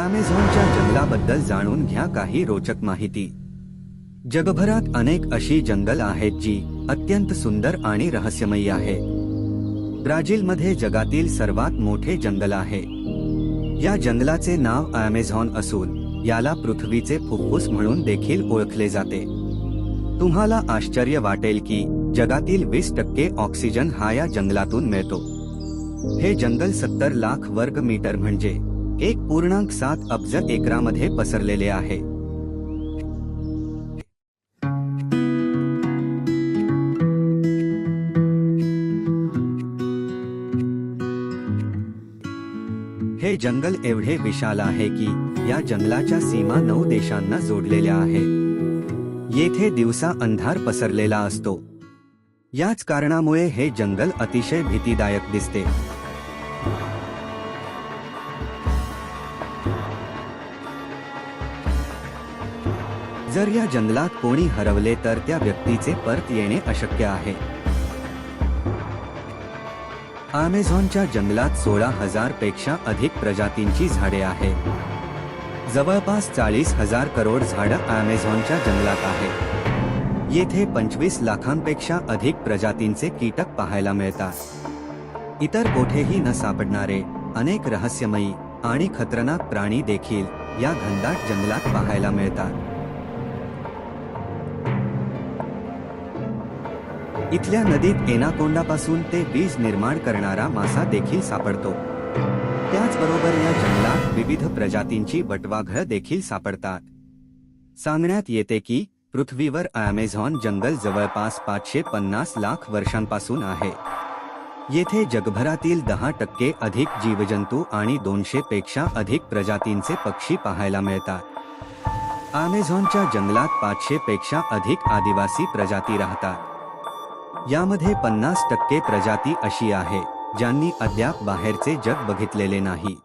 अमेझॉनच्या जंगलाबद्दल जाणून घ्या काही रोचक माहिती. जगभरात अनेक अशी जंगल आहेत जी अत्यंत सुंदर आणि रहस्यमयी आहे. ब्राझीलमध्ये जगातील सर्वात मोठे जंगल आहे. या जंगलाचे नाव अमेझॉन असून याला पृथ्वीचे फुफ्फुस म्हणून देखील ओळखले जाते. तुम्हाला आश्चर्य वाटेल की जगातील वीस टक्के ऑक्सिजन हा या जंगलातून मिळतो. हे जंगल सत्तर लाख वर्ग मीटर म्हणजे एक पूर्णांक सात अब्ज एकरामध्ये पसरलेले आहे. हे जंगल एवढे विशाल आहे की या जंगलाच्या सीमा नऊ देशांना जोडलेल्या आहेत येथे दिवसा अंधार पसरलेला असतो. याच कारणामुळे हे जंगल अतिशय भीतीदायक दिसते. जर या जंगलात कोणी हरवले तर त्या व्यक्तीचे परत येणे अशक्य आहे. अमेझॉनच्या जंगलात सोळा हजारपेक्षा अधिक प्रजातींची झाडे आहेत. जवळपास चाळीस हजार करोड झाडं अमेझॉनच्या जंगलात आहेत. येथे पंचवीस लाखांपेक्षा अधिक प्रजातींचे कीटक पाहायला मिळतात. इतर कोठेही न सापडणारे अनेक रहस्यमयी आणि खतरनाक प्राणी देखील या घनदाट जंगलात पाहायला मिळतात. इथल्या नदीत एनाकोंडापासून ते वीज निर्माण करणारा मासा देखील सापडतो. त्याचबरोबर या जंगलात विविध प्रजातींची बटवाघळं देखील सापडतात. सांगण्यात येते की पृथ्वीवर अमेझॉन जंगल जवळपास पाचशे पन्नास लाख वर्षांपासून आहे. येथे जगभरातील दहा टक्के अधिक जीवजंतू आणि दोनशे पेक्षा अधिक प्रजातींचे पक्षी पाहायला मिळतात. अमेझॉनच्या जंगलात पाचशे पेक्षा अधिक आदिवासी प्रजाती राहतात. यामध्ये पन्नास टक्के प्रजाती अशी आहे ज्यांनी अद्याप बाहेरचे जग बघितलेले नाही.